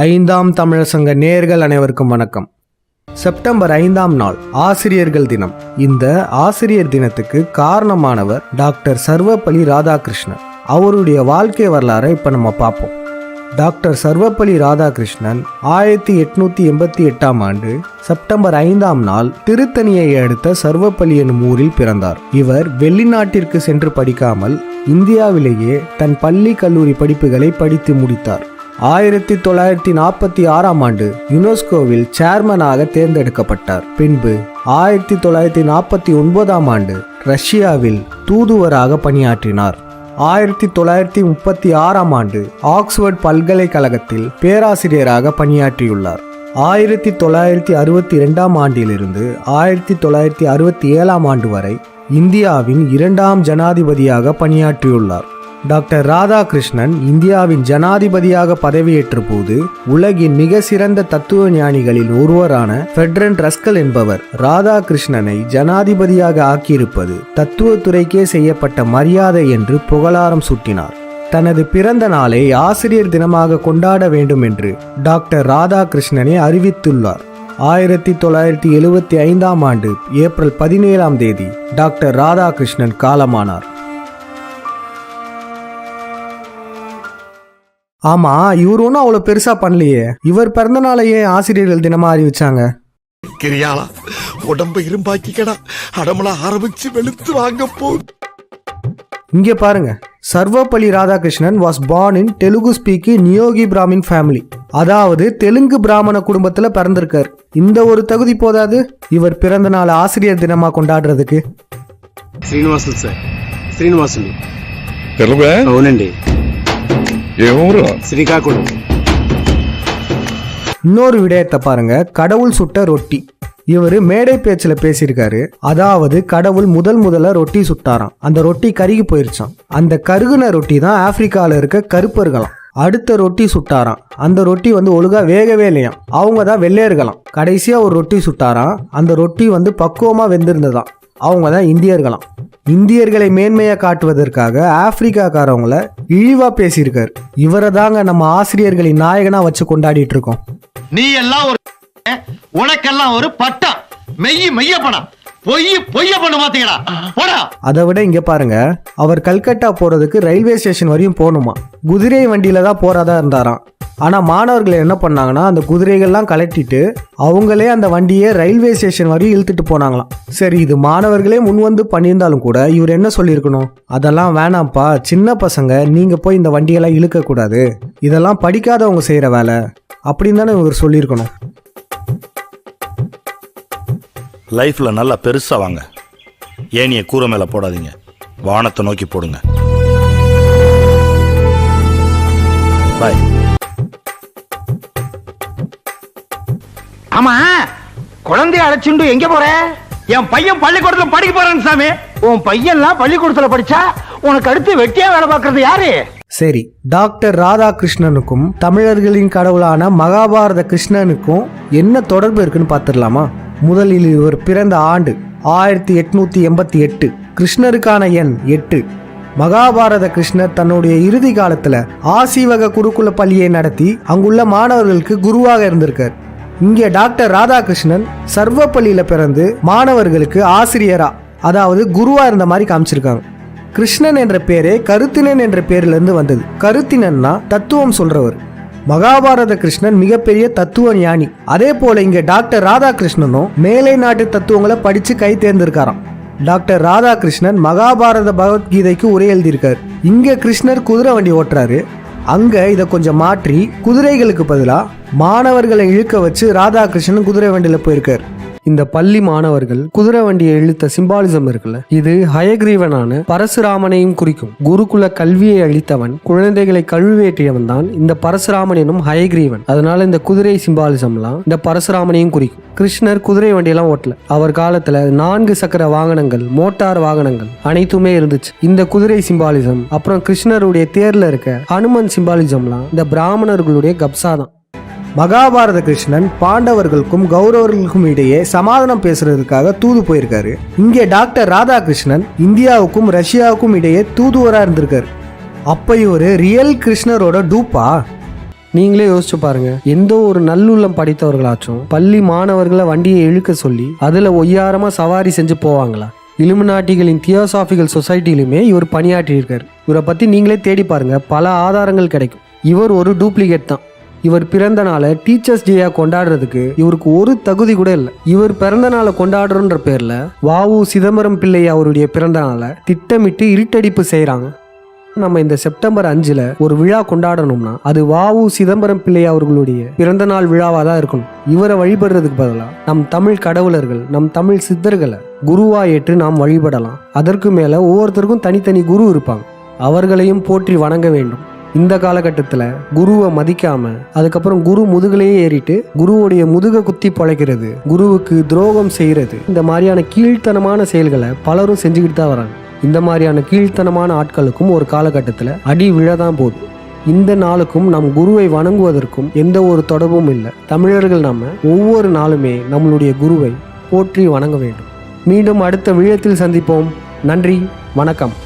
ஐந்தாம் தமிழர் சங்க நேயர்கள் அனைவருக்கும் வணக்கம். செப்டம்பர் ஐந்தாம் நாள் ஆசிரியர்கள் தினம். இந்த ஆசிரியர் தினத்துக்கு காரணமானவர் டாக்டர் சர்வப்பள்ளி ராதாகிருஷ்ணன். அவருடைய வாழ்க்கை வரலாறை இப்போ நம்ம பார்ப்போம் டாக்டர் சர்வப்பள்ளி ராதாகிருஷ்ணன் ஆயிரத்தி எட்நூத்தி எண்பத்தி எட்டாம் ஆண்டு செப்டம்பர் ஐந்தாம் நாள் திருத்தணியை அடுத்த சர்வப்பள்ளி எனும் ஊரில் பிறந்தார். இவர் வெளிநாட்டிற்கு சென்று படிக்காமல் இந்தியாவிலேயே தன் பள்ளி கல்லூரி படிப்புகளை படித்து முடித்தார். ஆயிரத்தி தொள்ளாயிரத்தி நாற்பத்தி ஆறாம் ஆண்டு யுனெஸ்கோவில் சேர்மனாக தேர்ந்தெடுக்கப்பட்டார். பின்பு ஆயிரத்தி தொள்ளாயிரத்தி நாற்பத்தி ஒன்பதாம் ஆண்டு ரஷ்யாவில் தூதுவராக பணியாற்றினார். ஆயிரத்தி தொள்ளாயிரத்தி முப்பத்தி ஆறாம் ஆண்டு ஆக்ஸ்போர்ட் பல்கலைக்கழகத்தில் பேராசிரியராக பணியாற்றியுள்ளார். ஆயிரத்தி தொள்ளாயிரத்தி அறுபத்தி இரண்டாம் ஆண்டிலிருந்து ஆயிரத்தி தொள்ளாயிரத்தி அறுபத்தி ஏழாம் ஆண்டு வரை இந்தியாவின் இரண்டாம் ஜனாதிபதியாக பணியாற்றியுள்ளார். டாக்டர் ராதாகிருஷ்ணன் இந்தியாவின் ஜனாதிபதியாக பதவியேற்ற போது உலகின் மிக சிறந்த தத்துவ ஞானிகளில் ஒருவரான ஃபெட்ரன் ரஸ்கல் என்பவர் ராதாகிருஷ்ணனை ஜனாதிபதியாக ஆக்கியிருப்பது தத்துவத்துறைக்கே செய்யப்பட்ட மரியாதை என்று புகழாரம் சூட்டினார். தனது பிறந்த நாளை ஆசிரியர் தினமாக கொண்டாட வேண்டும் என்று டாக்டர் ராதாகிருஷ்ணனை அறிவித்துள்ளார். ஆயிரத்தி தொள்ளாயிரத்தி எழுபத்தி ஐந்தாம் ஆண்டு ஏப்ரல் பதினேழாம் தேதி டாக்டர் ராதாகிருஷ்ணன் காலமானார். ஆமா இவர் ஒன்றும் அவ்வளோ பெருசா பண்ணலையே இவர் பிறந்த நாளையே ஆசிரியர்கள் தினமா அறிவிச்சாங்க கிரியாளா உடம்ப இரும்பாக்கிக்கடா அடமலா ஆரம்பிச்சு வெளுத்து வாங்க போகுது இங்க பாருங்க Sarvepalli Radhakrishnan was born in Telugu speaking Niyogi Brahmin family அதாவது தெலுங்கு பிராமண குடும்பத்துல பிறந்திருக்கார் இந்த ஒரு தகுதி போதாது இவர் பிறந்த நாள் ஆசிரியர் தினமா கொண்டாடுறதுக்கு శ్రీనివాసులు సార్ శ్రీనివాసులు తెలుగా అవునండి ఏ ఊరు శ్రీకాకుళం இன்னொரு விடயத்தை பாருங்க கடவுள் சுட்ட ரொட்டி இவர் மேடை பேச்சில் பேசியிருக்காரு அதாவது கடவுள் முதல் முதல்ல ரொட்டி சுட்டாராம் அந்த ரொட்டி கருகி போயிருச்சாம் அந்த கருகுன ரொட்டி தான் ஆப்பிரிக்கால இருக்க கருப்பர்களாம் அடுத்த ரொட்டி சுட்டாராம் அந்த ரொட்டி வந்து ஒழுங்கா வேகவே இல்லையாம் அவங்க தான் வெள்ளையர்களாம் கடைசியா ஒரு ரொட்டி சுட்டாராம் அந்த ரொட்டி வந்து பக்குவமா வெந்திருந்ததாம் அவங்க தான் இந்தியர்களாம். இந்தியர்களை மேன்மையா காட்டுவதற்காக ஆப்பிரிக்காக்காரவங்கள இழிவா பேசியிருக்காரு. இவரை தாங்க நம்ம ஆசிரியர்களின் நாயகனா வச்சு கொண்டாடிட்டு இருக்கோம். நீ எல்லாம் ஒரு உனக்கெல்லாம் ஒரு பட்டம் மெய் மெய்ய பொய்ய பண்ண மாத்தீங்கடா போடா. அதை விட இங்க பாருங்க அவர் கல்கட்டா போறதுக்கு ரயில்வே ஸ்டேஷன் வரையும் போகணுமா? குதிரை வண்டியில தான் போறதா இருந்தாராம். ஆனா மாணவர்கள் என்ன பண்ணாங்கன்னா அந்த குதிரைகள்லாம் கலட்டிட்டு அவங்களே அந்த வண்டியை ரயில்வே ஸ்டேஷன் வரையும் இழுத்துட்டு போனாங்களாம். சரி இது மாணவர்களே முன் வந்து பண்ணியிருந்தாலும் கூட இவர் என்ன சொல்லியிருக்கணும்? அதெல்லாம் வேணாம்ப்பா சின்ன பசங்க நீங்க போய் இந்த வண்டியெல்லாம் இழுக்க கூடாது இதெல்லாம் படிக்காதவங்க செய்யற வேலை. அப்படின்னு தானே இவர் சொல்லியிருக்கணும். லைஃப்ல நல்லா பெருசா வாங்க. ஏனிய கூரை மேல போடாதீங்க. வானத்தை நோக்கி போடுங்க. பாய் ஆமா குழந்தைய அழைச்சுண்டு எங்க போற? என் பையன் பள்ளிக்கூடத்துல படிக்க போறான் சாமி. உன் பையன்லாம் பள்ளிக்கூடத்துல படிச்சா உனக்கு அடுத்து வெட்டியா வேலை பார்க்கறது யாரு? சரி டாக்டர் ராதாகிருஷ்ணனுக்கும் தமிழர்களின் கடவுளான மகாபாரத கிருஷ்ணனுக்கும் என்ன தொடர்பு இருக்குன்னு பார்த்துடலாமா? முதலில் இவர் பிறந்த ஆண்டு ஆயிரத்தி எட்நூத்தி எண்பத்தி எட்டு. கிருஷ்ணருக்கான எண் எட்டு. மகாபாரத கிருஷ்ணர் தன்னுடைய இறுதி காலத்துல ஆசீவக குருகுல பள்ளியை நடத்தி அங்குள்ள மாணவர்களுக்கு குருவாக இருந்திருக்கார். இங்கே டாக்டர் ராதாகிருஷ்ணன் சர்வப்பள்ளியில் பிறந்து மாணவர்களுக்கு ஆசிரியரா அதாவது குருவா இருந்த மாதிரி காமிச்சிருக்காங்க. கிருஷ்ணன் என்ற பேரே கருத்தினன் என்ற பேரிலிருந்து வந்தது. கருத்தினன்னா தத்துவம் சொல்றவர். மகாபாரத கிருஷ்ணன் மிகப்பெரிய தத்துவ ஞானி அதே போல இங்க டாக்டர் ராதாகிருஷ்ணனும் மேலை நாட்டு தத்துவங்களை படிச்சு கை தேர்ந்திருக்காராம். டாக்டர் ராதாகிருஷ்ணன் மகாபாரத பகவத்கீதைக்கு உரை எழுதியிருக்காரு. இங்க கிருஷ்ணர் குதிரை வண்டி ஓட்டுறாரு. அங்க இதை கொஞ்சம் மாற்றி குதிரைகளுக்கு பதிலாக மாணவர்களை இழுக்க வச்சு ராதாகிருஷ்ணன் குதிரை வண்டியில் போயிருக்காரு. இந்த பள்ளி மாணவர்கள் குதிரை வண்டியை இழுத்த சிம்பாலிசம் இருக்குல்ல? இது ஹயக்ரீவனான பரசுராமனையும் குறிக்கும். குருகுல கல்வியை அளித்தவன் குழந்தைகளை கழுவேற்றியவன் தான் இந்த பரசுராமன் எனும் ஹயக்ரீவன். அதனால இந்த குதிரை சிம்பாலிசம்லாம் இந்த பரசுராமனையும் குறிக்கும். கிருஷ்ணர் குதிரை வண்டியெல்லாம் ஓட்டல. அவர் காலத்துல நான்கு சக்கர வாகனங்கள் மோட்டார் வாகனங்கள் அனைத்துமே இருந்துச்சு. இந்த குதிரை சிம்பாலிசம் அப்புறம் கிருஷ்ணருடைய தேர்ல இருக்க ஹனுமன் சிம்பாலிசம்லாம் இந்த பிராமணர்களுடைய கப்சா தான் மகாபாரத கிருஷ்ணன் பாண்டவர்களுக்கும் கௌரவர்களுக்கும் இடையே சமாதானம் பேசுறதுக்காக தூது போயிருக்காரு. இங்கே டாக்டர் ராதாகிருஷ்ணன் இந்தியாவுக்கும் ரஷ்யாவுக்கும் இடையே தூதுவராக இருந்திருக்காரு. அப்ப ஒரு ரியல் கிருஷ்ணரோட டூப்பா? நீங்களே யோசிச்சு பாருங்க. எந்த ஒரு நல்லுள்ளம் படித்தவர்களாச்சும் பள்ளி மாணவர்களை வண்டியை இழுக்க சொல்லி அதுல ஒய்யாரமா சவாரி செஞ்சு போவாங்களா? இலுமினாட்டிகளின் தியோசாபிக்கல் சொசைட்டிலுமே இவர் பணியாற்றியிருக்காரு. இவரை பத்தி நீங்களே தேடி பாருங்க. பல ஆதாரங்கள் கிடைக்கும். இவர் ஒரு டூப்ளிகேட் தான். இவர் பிறந்த நாளை டீச்சர்ஸ் டேயா கொண்டாடுறதுக்கு இவருக்கு ஒரு தகுதி கூட இல்லை. இவர் பிறந்த நாளை கொண்டாடுறன்ற பேர்ல வாவு சிதம்பரம் பிள்ளை அவருடைய பிறந்த நாளை திட்டமிட்டு இருட்டடிப்பு செய்யறாங்க நம்ம இந்த செப்டம்பர் அஞ்சுல ஒரு விழா கொண்டாடணும்னா அது வாவு சிதம்பரம் பிள்ளை அவர்களுடைய பிறந்த நாள் விழாவா தான் இருக்கணும். இவரை வழிபடுறதுக்கு பதிலாக நம் தமிழ் கடவுளர்கள் நம் தமிழ் சித்தர்களை குருவா ஏற்று நாம் வழிபடலாம். அதற்கு மேல ஒவ்வொருத்தருக்கும் தனித்தனி குரு இருப்பாங்க. அவர்களையும் போற்றி வணங்க வேண்டும். இந்த காலகட்டத்தில் குருவை மதிக்காம அதுக்கப்புறம் குரு முதுகலையே ஏறிட்டு குருவுடைய முதுக குத்தி பழைக்கிறது குருவுக்கு துரோகம் செய்கிறது. இந்த மாதிரியான கீழ்த்தனமான செயல்களை பலரும் செஞ்சுக்கிட்டு தான் வராங்க. இந்த மாதிரியான கீழ்த்தனமான ஆட்களுக்கும் ஒரு காலகட்டத்தில் அடி விழதான் போகுது இந்த நாளுக்கும் நம் குருவை வணங்குவதற்கும் எந்த ஒரு தொடர்பும் இல்லை. தமிழர்கள் நாம் ஒவ்வொரு நாளுமே நம்மளுடைய குருவை போற்றி வணங்க வேண்டும். மீண்டும் அடுத்த விழத்தில் சந்திப்போம். நன்றி வணக்கம்.